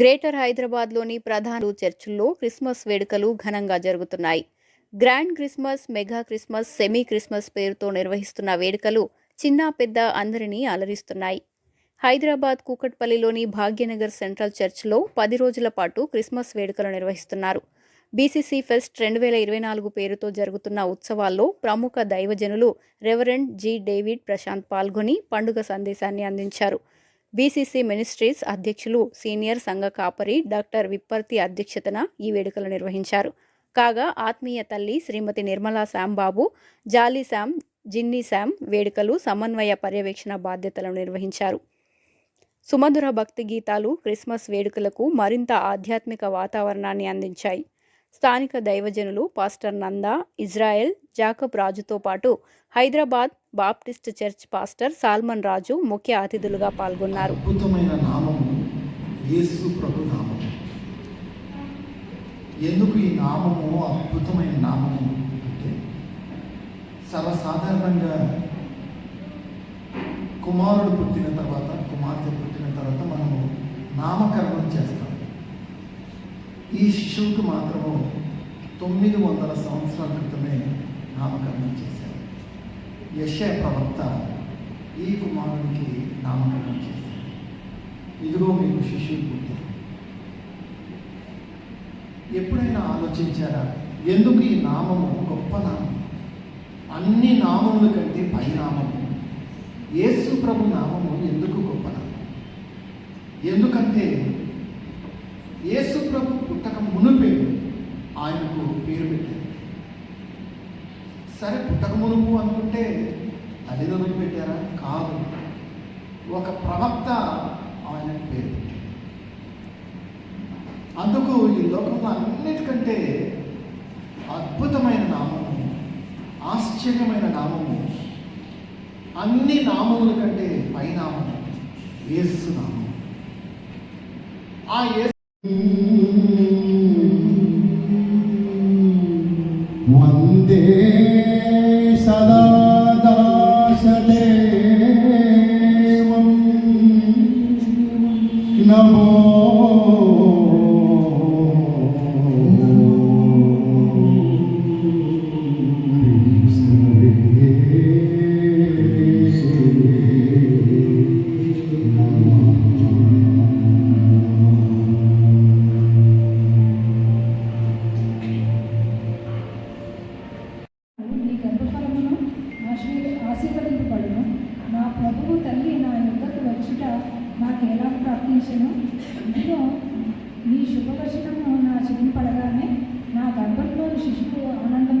Greater హైదరాబాద్లోని ప్రధాన చర్చిల్లో Christmas వేడుకలు ఘనంగా జరుగుతున్నాయి. Grand Christmas mega Christmas semi Christmas పేరుతో నిర్వహిస్తున్న వేడుకలు చిన్న పెద్ద అందరినీ అలరిస్తున్నాయి. హైదరాబాద్ కూకట్పల్లిలోని భాగ్యనగర్ సెంట్రల్ చర్చ్లో పది రోజుల పాటు క్రిస్మస్ వేడుకలు నిర్వహిస్తున్నారు. బీసీసీ ఫెస్ట్ రెండు వేల ఇరవై నాలుగు పేరుతో జరుగుతున్న ఉత్సవాల్లో ప్రముఖ దైవజనులు రెవరెండ్ జి. డేవిడ్ ప్రశాంత్ పాల్గొని పండుగ సందేశాన్ని అందించారు. బీసీసీ మినిస్ట్రీస్ అధ్యక్షులు సీనియర్ సంఘ కాపరి డాక్టర్ విప్పర్తి అధ్యక్షతన ఈ వేడుకలు నిర్వహించారు. కాగా ఆత్మీయ తల్లి శ్రీమతి నిర్మలా శ్యాంబాబు జాలీ శ్యామ్ జిన్నీ శ్యామ్ వేడుకలు సమన్వయ పర్యవేక్షణ బాధ్యతలను నిర్వహించారు. సుమధుర భక్తి గీతాలు క్రిస్మస్ వేడుకలకు మరింత ఆధ్యాత్మిక వాతావరణాన్ని అందించాయి. స్థానిక దైవజనులు పాస్టర్ నందా ఇజ్రాయెల్ జాకబ్ రాజుతో పాటు Hyderabad baptist church pastor Solomon Raju ముఖ్య అతిథులుగా పాల్గొన్నారు. ఎందుకు ఈ నామము అద్భుతమైన నామము అంటే సర్వసాధారణంగా కుమారుడు పుట్టిన తర్వాత కుమార్తె పుట్టిన తర్వాత మనము నామకరణం చేస్తాం. ఈ శిశువుకు మాత్రము తొమ్మిది వందల సంవత్సరాల క్రితమే నామకరణం చేశారు. యశ ప్రవక్త ఈ కుమారునికి నామకరణం చేశారు. ఇదిగో మీకు శిశువు పుట్టారు ఎప్పుడైనా ఆలోచించారా? ఎందుకు ఈ నామము గొప్ప నామం? అన్ని నామముల కంటే పై నామము. యేసు ప్రభు నామము ఎందుకు గొప్ప నామం? ఎందుకంటే పుట్టక మునుపే ఆయనకు పేరు పెట్టారు. సరే పుట్టక మునుపు అనుకుంటే తల్లిదండ్రులు పెట్టారా? కాదు. ఒక ప్రవక్త ఆయనకు పేరు పెట్టాడు. అందుకు ఈ లోకంలో అన్నిటికంటే అద్భుతమైన నామము ఆశ్చర్యమైన నామము అన్ని నామముల కంటే పై ఏసు నామం. ఆ ఏసు వందే సదా దాసదేవం నమో నాకు ఎలా ప్రార్థించను? ఇదిగో నీ శుభవచనము నా చెవింపడగానే నా గర్భంలోని శిశువు ఆనందం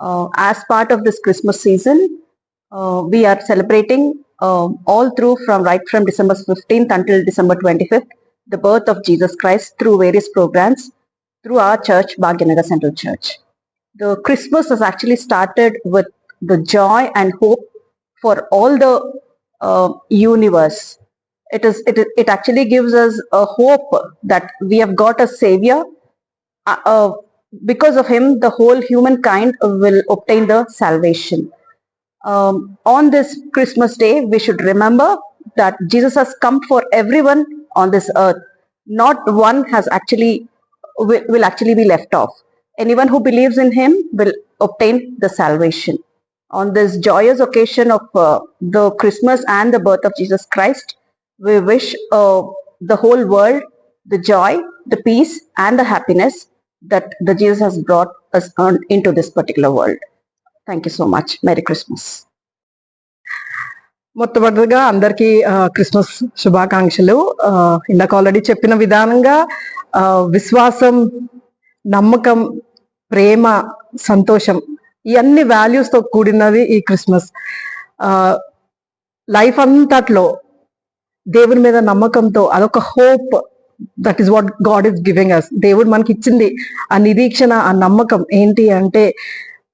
Uh, as part of this Christmas season, uh, we are celebrating um all through from right from December 15th until December 25th the birth of Jesus Christ through various programs through our church, Bhagyanagar Central Church. The Christmas has actually started with the joy and hope for all the uh, universe it is it, it actually gives us a hope that we have got a savior uh, uh, because of him the whole humankind will obtain the salvation um, on this Christmas day, we should remember that Jesus has come for everyone on this earth. Not one has actually will, will actually be left off. Anyone who believes in Him will obtain the salvation. On this joyous occasion of uh, the Christmas and the birth of Jesus Christ, we wish uh, the whole world the joy, the peace, and the happiness that the Jesus has brought us on into this particular world. Thank you so much. Merry Christmas. మొట్టమొదటిగా అందరికీ Christmas శుభాకాంక్షలు ఇందాక already చెప్పిన విధానంగా విశ్వాసం నమ్మకం ప్రేమ సంతోషం ఈ అన్ని values కూడినది ఈ క్రిస్మస్ లైఫ్ అంతట్లో దేవుని మీద నమ్మకంతో అదొక hope that is what God is giving us దేవుడు మనకి ఇచ్చింది ఆ నిరీక్షణ ఆ నమ్మకం ఏంటి అంటే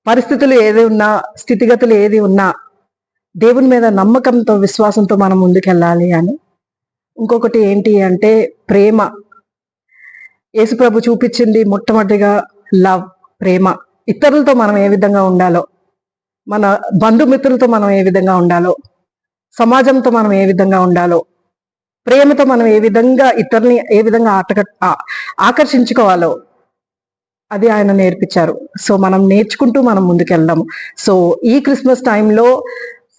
పరిస్థితులు ఏది ఉన్నా స్థితిగతులు ఏది ఉన్నా దేవుని మీద నమ్మకంతో విశ్వాసంతో మనం ముందుకెళ్ళాలి అని. ఇంకొకటి ఏంటి అంటే ప్రేమ. యేసుప్రభు చూపించింది మొట్టమొదటిగా లవ్ ప్రేమ. ఇతరులతో మనం ఏ విధంగా ఉండాలో మన బంధుమిత్రులతో మనం ఏ విధంగా ఉండాలో సమాజంతో మనం ఏ విధంగా ఉండాలో ప్రేమతో మనం ఏ విధంగా ఇతరుని ఏ విధంగా ఆటక ఆకర్షించుకోవాలో అది ఆయన నేర్పించారు. సో మనం నేర్చుకుంటూ మనం ముందుకెళ్దాము. సో ఈ క్రిస్మస్ టైంలో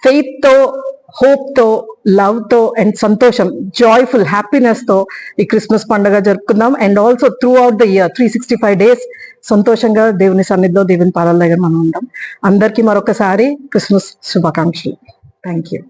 ఫెయిత్తో హోప్తో లవ్తో అండ్ సంతోషం జాయ్ఫుల్ హ్యాపీనెస్తో ఈ క్రిస్మస్ పండుగ జరుపుకుందాం. And also throughout the year three sixty five days సంతోషంగా దేవుని సన్నిధిలో దేవుని పాదాల దగ్గర మనం ఉంటాం అందరికీ మరొకసారి క్రిస్మస్ శుభాకాంక్షలు. Thank you